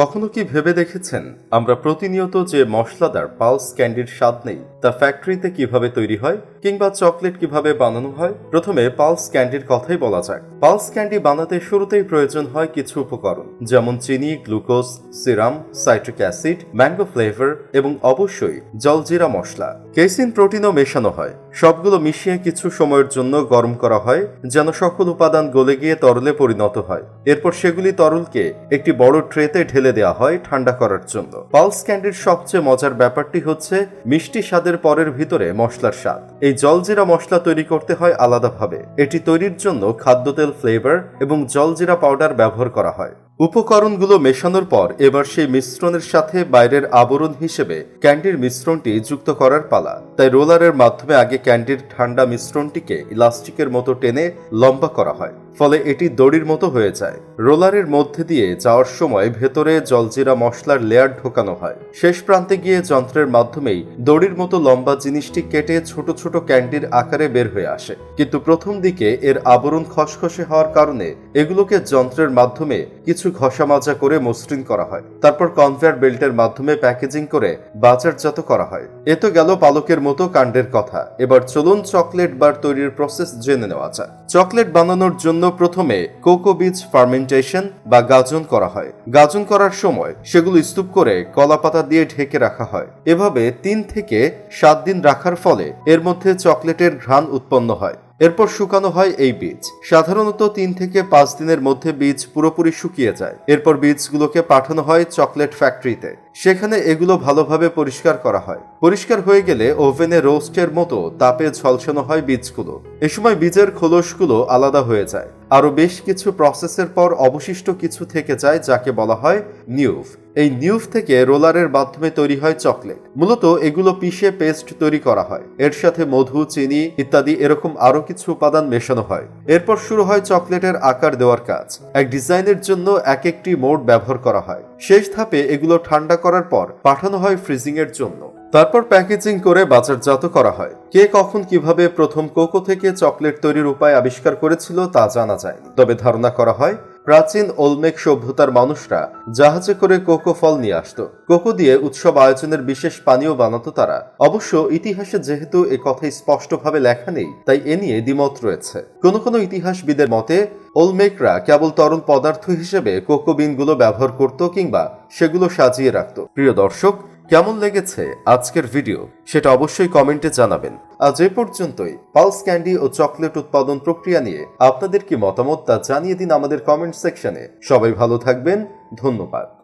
কখনো কি ভেবে দেখেছেন? আমরা প্রতিনিয়ত যে মশলাদার পালস ক্যান্ডির স্বাদ নেই তা ফ্যাক্টরিতে কীভাবে তৈরি হয় কিংবা চকলেট কীভাবে বানানো হয়? প্রথমে পালস ক্যান্ডির কথাই বলা যাক। পালস ক্যান্ডি বানাতে শুরুতেই প্রয়োজন হয় কিছু উপকরণ, যেমন চিনি glucose serum citric acid mango flavour এবং অবশ্যই জলজিরা মশলা। কেসিন প্রোটিনও মেশানো হয়। সবগুলো মিশিয়ে কিছু সময়ের জন্য গরম করা হয়, যেন সকল উপাদান গলে গিয়ে তরলে পরিণত হয়। এরপর সেগুলি তরলকে একটি বড় ট্রেতে ঢেলে দেওয়া হয় ঠান্ডা করার জন্য। পালস ক্যান্ডির সবচেয়ে মজার ব্যাপারটি হচ্ছে, মিষ্টি স্বাদের পরের ভিতরে মশলার স্বাদ। এই জলজিরা মশলা তৈরি করতে হয় আলাদাভাবে। এটি তৈরির জন্য খাদ্য তেল ফ্লেভার এবং জলজিরা পাউডার ব্যবহার করা হয়। উপকরণগুলো মেশানোর পর এবার সেই মিশ্রণের সাথে বাইরের আবরণ হিসেবে ক্যান্ডির মিশ্রণটি যুক্ত করার পালা। তাই রোলারের মাধ্যমে আগে ক্যান্ডির ঠান্ডা মিশ্রণটিকে ইলাস্টিকের মতো টেনে লম্বা করা হয়। ফলে এটি দড়ির মতো হয়ে যায়। রোলারের মধ্যে দিয়ে যাওয়ার সময় ভেতরে জলজিরা মশলার লেয়ার ঢোকানো হয়। শেষ প্রান্তে গিয়ে যন্ত্রের মাধ্যমেই দড়ির মতো লম্বা জিনিসটি কেটে ছোট ছোট ক্যান্ডির আকারে বের হয়ে আসে। কিন্তু প্রথম দিকে এর আবরণ খসখসে হওয়ার কারণে এগুলোকে যন্ত্রের মাধ্যমে কিছু ঘষা মাজা করে মসৃণ করা হয়। তারপর কনভেয়ার বেল্টের মাধ্যমে প্যাকেজিং করে বাজারজাত করা হয়। এ তো গেল পালকের মতো কাণ্ডের কথা। এবার চলুন চকলেট বার তৈরির প্রসেস জেনে নেওয়া যাক। চকলেট বানানোর জন্য প্রথমে কোকো বীজ ফার্মেন্টেশন বা গাজন করা হয়। গাজন করার সময় সেগুলো স্তূপ করে কলাপাতা দিয়ে ঢেকে রাখা হয়। এভাবে তিন থেকে সাত দিন রাখার ফলে এর মধ্যে চকলেটের ঘ্রাণ উৎপন্ন হয়। এরপর শুকানো হয় এই বীজ। সাধারণত তিন থেকে পাঁচ দিনের মধ্যে বীজ পুরোপুরি শুকিয়ে যায়। এরপর বীজগুলোকে পাঠানো হয় চকলেট ফ্যাক্টরিতে। সেখানে এগুলো ভালোভাবে পরিষ্কার করা হয়। পরিষ্কার হয়ে গেলে ওভেনে রোস্টের মতো তাপে ঝলসানো হয় বীজগুলো। এ সময় বীজের খোলসগুলো আলাদা হয়ে যায়। আরও বেশ কিছু প্রসেসের পর অবশিষ্ট কিছু থেকে যায় যাকে বলা হয় নিউভ। এই নিউভ থেকে রোলারের মাধ্যমে তৈরি হয় চকলেট। মূলত এগুলো পিষে পেস্ট তৈরি করা হয়। এর সাথে মধু, চিনি ইত্যাদি এরকম আরও কিছু উপাদান মেশানো হয়। এরপর শুরু হয় চকলেটের আকার দেওয়ার কাজ। এক ডিজাইনের জন্য এক একটি মোড ব্যবহার করা হয়। শেষ ধাপে এগুলো ঠান্ডা করার পর পাঠানো হয় ফ্রিজিং এর জন্য। তারপর প্যাকেজিং করে বাজারজাত করা হয়। কে কখন কীভাবে প্রথম কোকো থেকে চকলেট তৈরির উপায় আবিষ্কার করেছিল তা জানা যায়নি। তবে ধারণা করা হয়, প্রাচীন ওলমেক সভ্যতার মানুষরা জাহাজে করে কোকো ফল নিয়ে আসতো। কোকো দিয়ে উৎসব আয়োজনের বিশেষ পানীয় বানাতো তারা। অবশ্য ইতিহাসে যেহেতু এ কথাই স্পষ্টভাবে লেখা নেই, তাই এ নিয়ে দ্বিমত রয়েছে। কোনো কোনো ইতিহাসবিদের মতে, ওলমেকরা কেবল তরল পদার্থ হিসেবে কোকো বিনগুলো ব্যবহার করত কিংবা সেগুলো সাজিয়ে রাখত। প্রিয় দর্শক কেমন লেগেছে আজকের ভিডিও সেটা অবশ্যই কমেন্টে জানাবেন। আজ এ পর্যন্তই, পালস ক্যান্ডি ও চকলেট উৎপাদন প্রক্রিয়া নিয়ে আপনাদের কি মতামত তা জানিয়ে দিন আমাদের কমেন্ট সেকশনে। সবাই ভালো থাকবেন, ধন্যবাদ।